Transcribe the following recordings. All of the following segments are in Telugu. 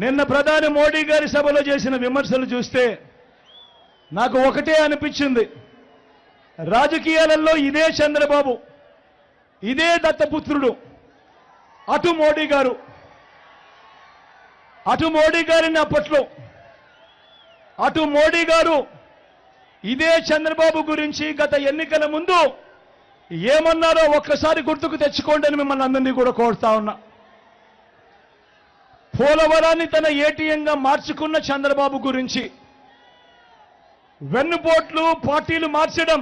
నిన్న ప్రధాని మోడీ గారి సభలో చేసిన విమర్శలు చూస్తే నాకు ఒకటే అనిపించింది. రాజకీయాలలో ఇదే చంద్రబాబు ఇదే దత్తపుత్రుడు అటు మోడీ గారు అటు మోడీ గారిని అప్పట్లో అటు మోడీ గారు ఇదే చంద్రబాబు గురించి గత ఎన్నికల ముందు ఏమన్నారో ఒక్కసారి గుర్తుకు తెచ్చుకోండి అని మిమ్మల్ని అందరినీ కూడా కోరుతా ఉన్నా. పోలవరాన్ని తన ఏటీఎంగా మార్చుకున్న చంద్రబాబు గురించి. వెన్నుపోట్లు పార్టీలు మార్చడం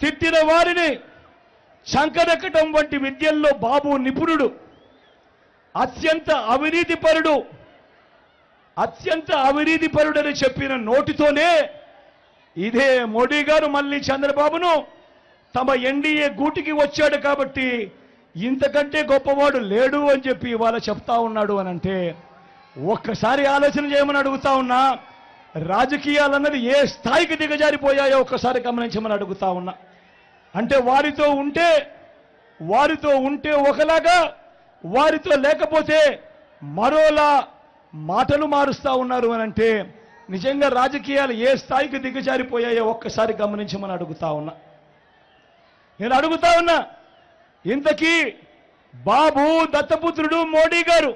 తిట్టిన వారిని చంకరెక్కడం వంటి విద్యల్లో బాబు నిపుణుడు అత్యంత అవినీతిపరుడు అత్యంత అవినీతిపరుడని చెప్పిన నోటితోనే ఇదే మోడీ గారు మళ్ళీ చంద్రబాబును తమ ఎన్డీఏ గూటికి వచ్చాడు కాబట్టి ఇంతకంటే గొప్పవాడు లేడు అని చెప్పి ఇవాళ చెప్తా ఉన్నాడు అని అంటే ఒక్కసారి ఆలోచన చేయమని అడుగుతా ఉన్నా రాజకీయాలన్నది ఏ స్థాయికి దిగజారిపోయాయో ఒక్కసారి గమనించమని అడుగుతా ఉన్నా. అంటే వారితో ఉంటే వారితో ఉంటే ఒకలాగా వారితో లేకపోతే మరోలా మాటలు మారుస్తా ఉన్నారు అని అంటే నిజంగా రాజకీయాలు ఏ స్థాయికి దిగజారిపోయాయో ఒక్కసారి గమనించమని అడుగుతా ఉన్నా. నేను అడుగుతా ఉన్నా ఇంతకీ బాబు దత్తపుత్రుడు మోడీ గారు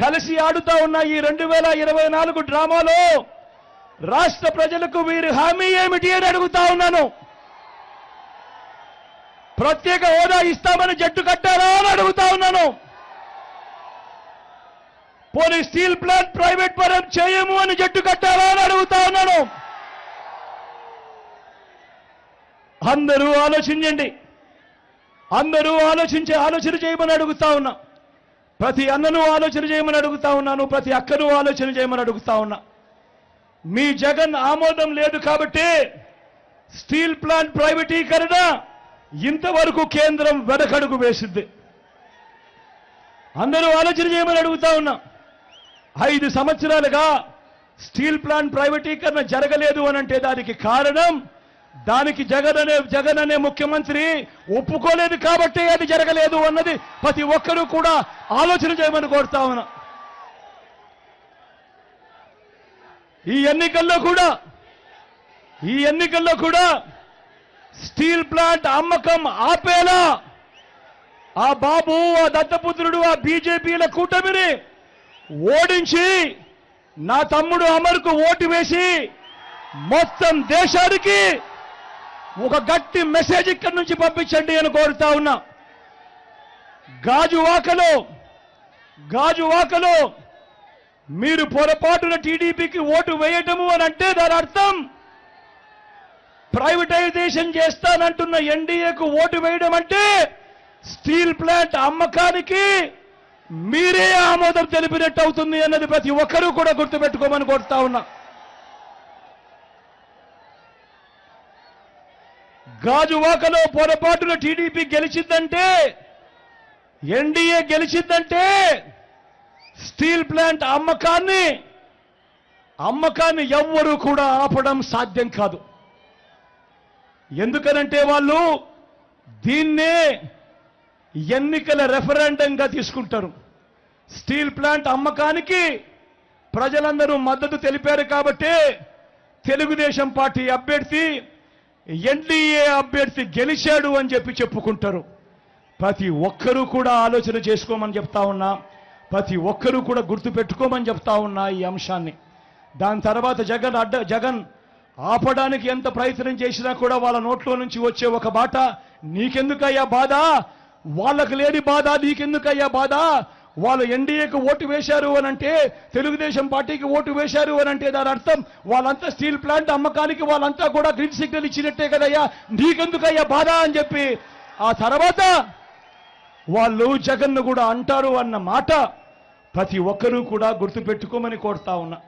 కలిసి ఆడుతా ఉన్న ఈ రెండు వేల ఇరవై నాలుగు డ్రామాలో రాష్ట్ర ప్రజలకు వీరి హామీ ఏమిటి అని అడుగుతా ఉన్నాను. ప్రత్యేక హోదా ఇస్తామని జట్టు కట్టారా అని అడుగుతా ఉన్నాను. పోనీ స్టీల్ ప్లాంట్ ప్రైవేట్ పరం చేయము అని జట్టు కట్టారా అని అడుగుతా ఉన్నాను. అందరూ ఆలోచించండి. అందరూ ఆలోచించే ఆలోచన చేయమని అడుగుతా ఉన్నా. ప్రతి అన్నను ఆలోచన చేయమని అడుగుతా ఉన్నాను ప్రతి అక్కను ఆలోచన చేయమని అడుగుతా ఉన్నా. మీ జగన్ ఆమోదం లేదు కాబట్టి స్టీల్ ప్లాంట్ ప్రైవేటీకరణ ఇంతవరకు కేంద్రం వెనకడుగు వేసింది. అందరూ ఆలోచన చేయమని అడుగుతా ఉన్నా. ఐదు సంవత్సరాలుగా స్టీల్ ప్లాంట్ ప్రైవేటీకరణ జరగలేదు అనంటే దానికి కారణం దానికి జగన్ అనే జగన్ అనే ముఖ్యమంత్రి ఒప్పుకోలేదు కాబట్టి అది జరగలేదు అన్నది ప్రతి ఒక్కరూ కూడా ఆలోచన చేయమని కోరుతా ఉన్నా. ఈ ఎన్నికల్లో కూడా ఈ ఎన్నికల్లో కూడా స్టీల్ ప్లాంట్ అమ్మకం ఆపేలా ఆ బాబు ఆ దత్తపుత్రుడు ఆ బీజేపీల కూటమిని ఓడించి నా తమ్ముడు అమర్కు ఓటు వేసి మొత్తం దేశానికి ఒక గట్టి మెసేజ్ ఇక్కడి నుంచి పంపించండి అని కోరుతా ఉన్నా. గాజువాకలో గాజువాకలో మీరు పొరపాటున టీడీపీకి ఓటు వేయటము అని అంటే దాని అర్థం ప్రైవేటైజేషన్ చేస్తానంటున్న ఎన్డీఏకు ఓటు వేయడం అంటే స్టీల్ ప్లాంట్ అమ్మకానికి మీరే ఆమోదం తెలిపినట్టు అవుతుంది అన్నది ప్రతి ఒక్కరూ కూడా గుర్తుపెట్టుకోమని కోరుతా ఉన్నా. గాజువాకలో పొరపాటున టీడీపీ గెలిచిందంటే ఎన్డీఏ గెలిచిందంటే స్టీల్ ప్లాంట్ అమ్మకాన్ని అమ్మకాన్ని ఎవ్వరూ కూడా ఆపడం సాధ్యం కాదు. ఎందుకనంటే వాళ్ళు దీన్నే ఎన్నికల రెఫరెండంగా తీసుకుంటారు. స్టీల్ ప్లాంట్ అమ్మకానికి ప్రజలందరూ మద్దతు తెలిపారు కాబట్టి తెలుగుదేశం పార్టీ అభ్యర్థి ఎన్డీఏ అభ్యర్థి గెలిచాడు అని చెప్పి చెప్పుకుంటారు. ప్రతి ఒక్కరూ కూడా ఆలోచన చేసుకోమని చెప్తా ఉన్నా ప్రతి ఒక్కరూ కూడా గుర్తుపెట్టుకోమని చెప్తా ఉన్నా ఈ అంశాన్ని. దాని తర్వాత జగన్ అడ్డ జగన్ ఆపడానికి ఎంత ప్రయత్నం చేసినా కూడా వాళ్ళ నోట్లో నుంచి వచ్చే ఒక బాట నీకెందుకయ్యా బాధ? వాళ్ళకు లేని బాధ నీకెందుకయ్యా బాధ? వాళ్ళు ఎన్డీఏకు ఓటు వేశారు అని అంటే తెలుగుదేశం పార్టీకి ఓటు వేశారు అని అంటే దాని అర్థం వాళ్ళంతా స్టీల్ ప్లాంట్ అమ్మకానికి వాళ్ళంతా కూడా గ్రీన్ సిగ్నల్ ఇచ్చినట్టే కదయ్యా. నీకెందుకయ్యా బాధ అని చెప్పి ఆ తర్వాత వాళ్ళు జగన్ను కూడా అంటారు అన్న మాట ప్రతి ఒక్కరూ కూడా గుర్తుపెట్టుకోమని కోరుతా ఉన్నా.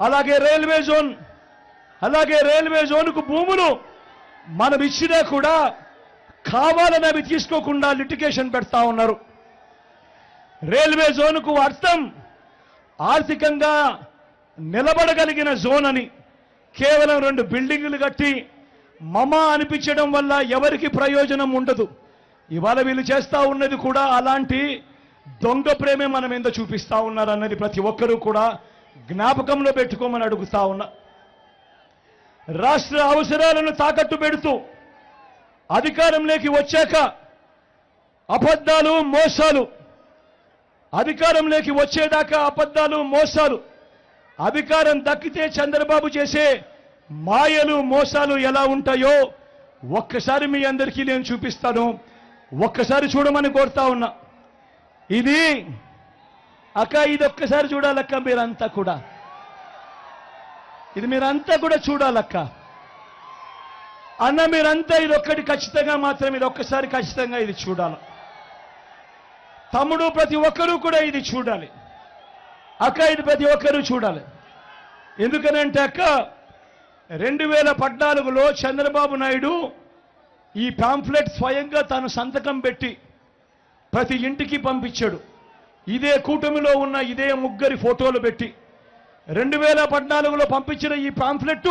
అలాగే రైల్వే జోన్ అలాగే రైల్వే జోన్కు భూములు మనం ఇచ్చినా కూడా కావాలని అవి తీసుకోకుండా లిటికేషన్ పెడతా ఉన్నారు. రైల్వే జోన్కు అర్థం. ఆర్థికంగా నిలబడగలిగిన జోన్ అని కేవలం రెండు బిల్డింగులు కట్టి మమ అనిపించడం వల్ల ఎవరికి ప్రయోజనం ఉండదు. ఇవాళ వీళ్ళు చేస్తూ ఉన్నది కూడా అలాంటి దొంగ ప్రేమే మనం ఏందో చూపిస్తా ఉన్నారు అన్నది ప్రతి ఒక్కరూ కూడా జ్ఞాపకంలో పెట్టుకోమని అడుగుతా ఉన్నా. రాష్ట్ర అవసరాలను తాకట్టు పెడుతూ అధికారంలోకి వచ్చాక అబద్ధాలు మోసాలు అధికారంలోకి వచ్చేదాకా అబద్ధాలు మోసాలు. అధికారం దక్కితే చంద్రబాబు చేసే మాయలు మోసాలు ఎలా ఉంటాయో ఒక్కసారి మీ అందరికీ నేను చూపిస్తాను. ఒక్కసారి చూడమని కోరుతా ఉన్నా. ఇది అక్క ఇది ఒక్కసారి చూడాలక్క మీరంతా కూడా. ఇది మీరంతా కూడా చూడాలక్క. అన్న మీరంతా ఇది ఒక్కటి ఖచ్చితంగా మాత్రం ఇది ఒక్కసారి ఖచ్చితంగా ఇది చూడాలి. తమ్ముడు ప్రతి ఒక్కరూ కూడా ఇది చూడాలి. అక్క ఇది ప్రతి ఒక్కరూ చూడాలి. ఎందుకనంటే అక్క రెండు వేల పద్నాలుగులో చంద్రబాబు నాయుడు ఈ పాంఫ్లెట్ స్వయంగా తాను సంతకం పెట్టి ప్రతి ఇంటికి పంపించాడు. ఇదే కూటమిలో ఉన్న ఇదే ముగ్గురి ఫోటోలు పెట్టి రెండు వేల పద్నాలుగులో పంపించిన ఈ పాంఫ్లెట్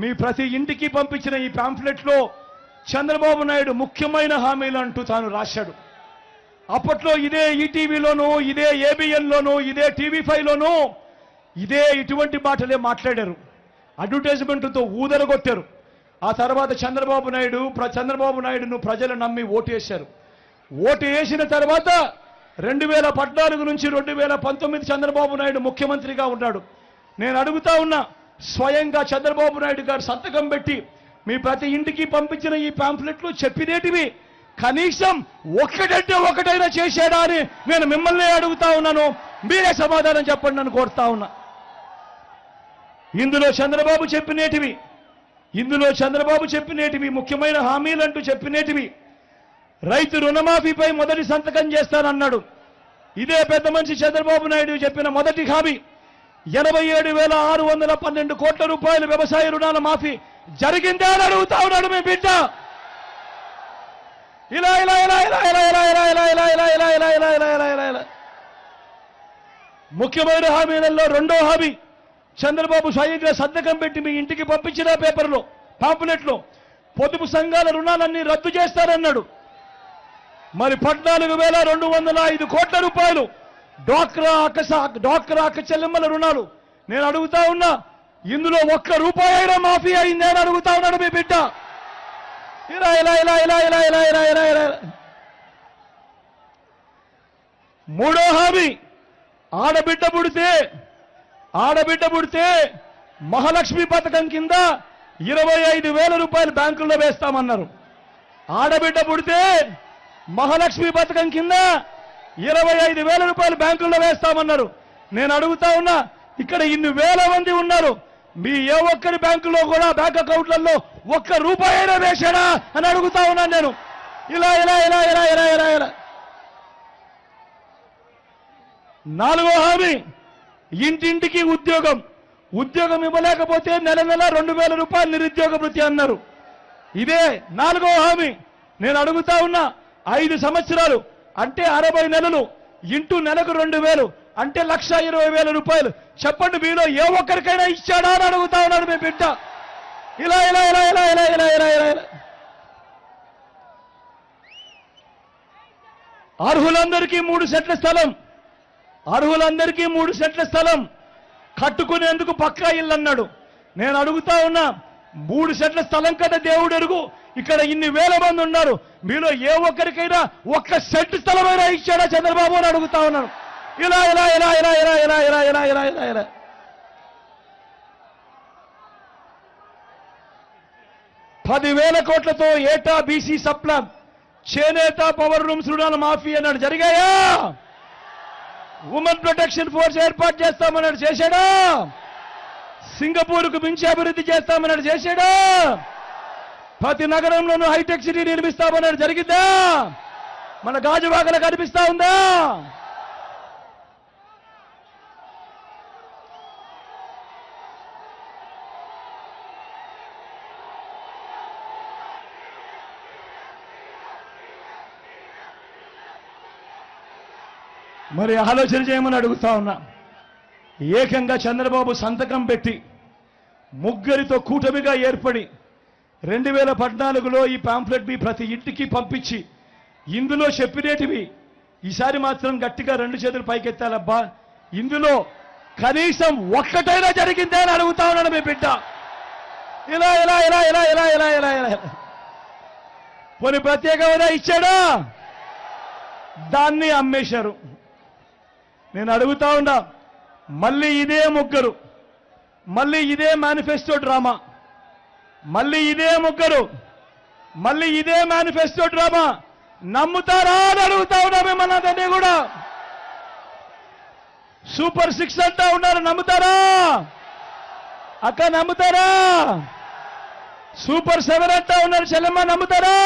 మీ ప్రతి ఇంటికి పంపించిన ఈ పాంఫ్లెట్లో చంద్రబాబు నాయుడు ముఖ్యమైన హామీలు అంటూ తాను రాశాడు. అప్పట్లో ఇదే ఈటీవీలోనూ ఇదే ఏబిఎన్లోను ఇదే టీవీ ఫైవ్లోనూ ఇదే ఇటువంటి మాటలే మాట్లాడారు. అడ్వర్టైజ్మెంట్తో ఊదరగొట్టారు. ఆ తర్వాత చంద్రబాబు నాయుడు ప్ర- చంద్రబాబు నాయుడును ప్రజలు నమ్మి ఓటు వేశారు ఓటు వేసిన తర్వాత రెండు వేల పద్నాలుగు నుంచి రెండు వేల పంతొమ్మిది చంద్రబాబు నాయుడు ముఖ్యమంత్రిగా ఉన్నాడు. నేను అడుగుతా ఉన్నా స్వయంగా చంద్రబాబు నాయుడు గారు సంతకం పెట్టి మీ ప్రతి ఇంటికి పంపించిన ఈ పాంఫ్లెట్లు చెప్పినేటివి కనీసం ఒకటంటే ఒకటైనా చేశాడా అని నేను మిమ్మల్ని అడుగుతా ఉన్నాను. మీరే సమాధానం చెప్పండి నన్ను కోరుతా ఉన్నా. ఇందులో చంద్రబాబు చెప్పినేటివి ఇందులో చంద్రబాబు చెప్పినేటివి ముఖ్యమైన హామీలంటూ చెప్పినేటివి. రైతు రుణమాఫీపై మొదటి సంతకం చేస్తానన్నాడు. ఇదే పెద్ద మనిషి చంద్రబాబు నాయుడు చెప్పిన మొదటి హామీ. ఎనభై ఏడు వేల ఆరు వందల పన్నెండు కోట్ల రూపాయల వ్యవసాయ రుణాల మాఫీ జరిగిందే అని అడుగుతా ఉన్నాడు మీ బిడ్డ. ఇలా ఇలా ఇలా ఇలా ఇలా ఇలా ఇలా ఇలా ఇలా ఇలా ఇలా ఇలా ఇలా ఇలా ఇలా ఇలా ఇలా ముఖ్యమైన హామీలలో రెండో హామీ చంద్రబాబు స్వయంగా సంతకం పెట్టి మీ ఇంటికి పంపించిన పేపర్లో పాంపులెట్లో పొదుపు సంఘాల రుణాలన్నీ రద్దు చేస్తారన్నాడు మరి పద్నాలుగు వేల రెండు వందల ఐదు కోట్ల రూపాయలు డ్వాక్రా అక్కస డ్వాక్రా అక్క చెల్లెమ్మల రుణాలు నేను అడుగుతా ఉన్నా ఇందులో ఒక్క రూపాయి అయినా మాఫీ అయిందే అని అడుగుతా ఉన్నాడు మీ బిడ్డ ఇలా ఇలా ఇలా ఇలా ఇలా ఇలా ఇలా ఇలా ఇలా. మూడో హామీ. ఆడబిడ్డ పుడితే ఆడబిడ్డ పుడితే మహాలక్ష్మి పథకం కింద ఇరవై ఐదు వేల రూపాయలు బ్యాంకుల్లో వేస్తామన్నారు. ఆడబిడ్డ పుడితే మహాలక్ష్మి పథకం కింద ఇరవై ఐదు వేల రూపాయలు బ్యాంకుల్లో వేస్తామన్నారు. నేను అడుగుతా ఉన్నా ఇక్కడ ఇన్ని వేల మంది ఉన్నారు. మీ ఏ ఒక్కరి బ్యాంకులో కూడా బ్యాంక్ అకౌంట్లలో ఒక్క రూపాయి అయినా వేశాడా అని అడుగుతా ఉన్నాను నేను. ఇలా ఇలా ఇలా ఇలా ఇలా ఇలా ఇలా. నాలుగో హామీ ఇంటింటికి ఉద్యోగం. ఉద్యోగం ఇవ్వలేకపోతే నెల నెల రెండు వేల రూపాయలు నిరుద్యోగ వృత్తి అన్నారు. ఇదే నాలుగో హామీ. నేను అడుగుతా ఉన్నా ఐదు సంవత్సరాలు అంటే అరవై నెలలు ఇంటూ నెలకు రెండు వేలు అంటే లక్ష ఇరవై వేల రూపాయలు. చెప్పండి మీలో ఏ ఒక్కరికైనా ఇచ్చాడా అని అడుగుతా ఉన్నాడు మీ బిడ్డ. ఇలా ఇలా ఇలా ఇలా ఇలా ఇలా ఇలా ఇలా ఇలా అర్హులందరికీ మూడు సెట్ల స్థలం అర్హులందరికీ మూడు సెట్ల స్థలం కట్టుకునేందుకు పక్కా ఇల్లు అన్నాడు నేను అడుగుతా ఉన్నా మూడు సెట్ల స్థలం కదా దేవుడు ఎరుగు ఇక్కడ ఇన్ని వేల మంది ఉన్నారు మీలో ఏ ఒక్కరికైనా ఒక్క సెట్ స్థలమైనా ఇచ్చాడా చంద్రబాబు అని అడుగుతా ఉన్నాను ఇలా ఇలా ఇలా ఇలా ఇలా ఇలా ఇలా ఇలా ఇలా ఇలా పదివేల కోట్లతో ఏటా బీసీ సప్లాన్ చేనేత పవర్ రూమ్స్ రుణాల మాఫీ అన్నాడు. జరిగాయా? ఉమెన్ ప్రొటెక్షన్ ఫోర్స్ ఏర్పాటు చేస్తామన్నాడు. చేశాడా? సింగపూర్కు మించి అభివృద్ధి చేస్తామన్నాడు. చేశాడా? ప్రతి నగరంలోనూ హైటెక్ సిటీ నిర్మిస్తామన్నాడు. జరిగిందా? మన గాజువాకలు కనిపిస్తా ఉందా? మరి ఆలోచన చేయమని అడుగుతా ఉన్నా. ఏకంగా చంద్రబాబు సంతకం పెట్టి ముగ్గురితో కూటమిగా ఏర్పడి రెండు వేల పద్నాలుగులో ఈ పాంప్లెట్ని ప్రతి ఇంటికి పంపించి ఇందులో చెప్పినేటివి ఈసారి మాత్రం గట్టిగా రెండు చేతులు పైకెత్తాలబ్బా. ఇందులో కనీసం ఒక్కటైనా జరిగిందే అని అడుగుతా ఉన్నాడు మీ బిడ్డ. ఇలా ఇలా ఇలా ఇలా ఇలా ఇలా ఇలా ఇలా పోనీ ప్రత్యేక ఇచ్చాడా? దాన్ని అమ్మేశారు. నేను అడుగుతా ఉన్నా మళ్ళీ ఇదే ముగ్గురు మళ్ళీ ఇదే మేనిఫెస్టో డ్రామా మళ్ళీ ఇదే ముగ్గురు మళ్ళీ ఇదే మేనిఫెస్టో డ్రామా నమ్ముతారా అని అడుగుతా ఉన్నా మిమ్మల్ని అందరినీ కూడా. సూపర్ సిక్స్ అంటా ఉన్నారు నమ్ముతారా? అక్క నమ్ముతారా? సూపర్ సెవెన్ అంటా ఉన్నారు చెల్లెమ్మ నమ్ముతారా?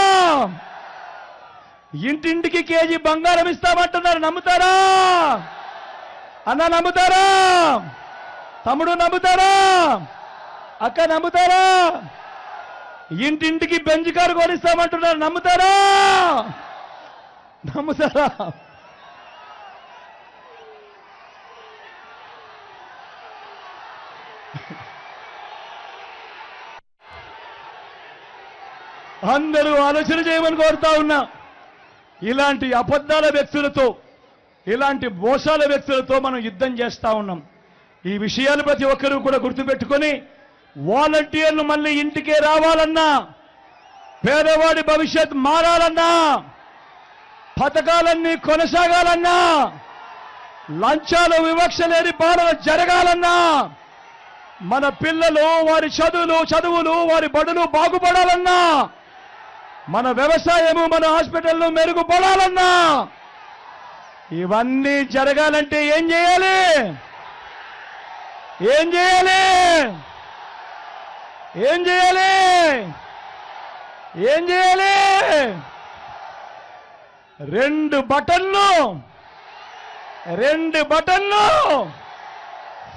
ఇంటింటికి కేజీ బంగారం ఇస్తామంటున్నారు నమ్ముతారా? అన్న నమ్ముతారా? తమ్ముడు నమ్ముతారా? అక్క నమ్ముతారా? ఇంటింటికి బెంచ్ కారు కొనిస్తామంటున్నారు నమ్ముతారా? నమ్ముతారా? అందరూ ఆలోచన చేయమని కోరుతా ఉన్నా. ఇలాంటి అబద్ధాల వ్యక్తులతో ఇలాంటి మోసాల వ్యక్తులతో మనం యుద్ధం చేస్తా ఉన్నాం. ఈ విషయాలు ప్రతి ఒక్కరూ కూడా గుర్తుపెట్టుకొని వాలంటీర్లు మళ్ళీ ఇంటికే రావాలన్నా పేదవాడి భవిష్యత్ మారాలన్నా పథకాలన్నీ కొనసాగాలన్నా లంచాలు వివక్ష లేని పాలన జరగాలన్నా మన పిల్లలు వారి చదువులు చదువులు వారి బడులు బాగుపడాలన్నా మన వ్యవసాయము మన హాస్పిటల్ను మెరుగుపడాలన్నా ఇవన్నీ జరగాలంటే ఏం చేయాలి? ఏం చేయాలి? ఏం చేయాలి? ఏం చేయాలి? రెండు బటన్లు రెండు బటన్లు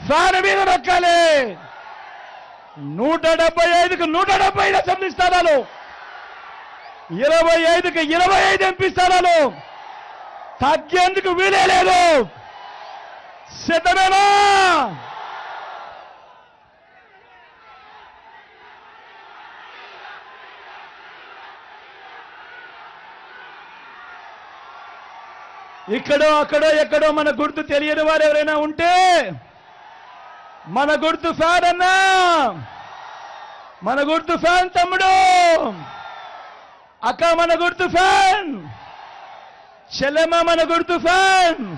ఫ్యాన్ మీద నొక్కాలి. నూట డెబ్బై ఐదుకు నూట డెబ్బై ఐదు అసెంబ్లీ స్థానాలు. ఇరవై ఐదుకి ఇరవై ఐదు ఎంపీ స్థానాలు. తగ్గేందుకు వీలే లేదు సిద్ధమేనా? ఇక్కడో అక్కడో ఎక్కడో మన గుర్తు తెలియని వారు ఎవరైనా ఉంటే మన గుర్తు ఫ్యాన్ అన్నా. మన గుర్తు ఫ్యాన్ తమ్ముడు. అక్క మన గుర్తు ఫ్యాన్. చెల్లమ్మ మన గుర్తు ఫ్యాన్.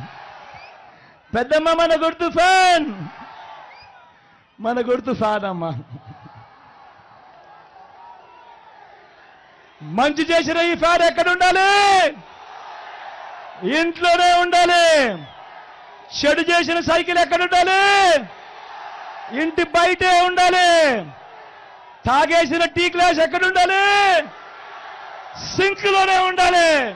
పెద్దమ్మ మన గుర్తు ఫ్యాన్. మన గుర్తు ఫ్యాన్ అమ్మ మంచి చేసిన ఈ ఫ్యాన్ ఎక్కడ ఉండాలి? ఇంట్లోనే ఉండాలి. చెడు చేసిన సైకిల్ ఎక్కడ ఉండాలి? ఇంటి బయటే ఉండాలి. తాగేసిన టీ గ్లాస్ ఎక్కడ ఉండాలి? సింక్లోనే ఉండాలి.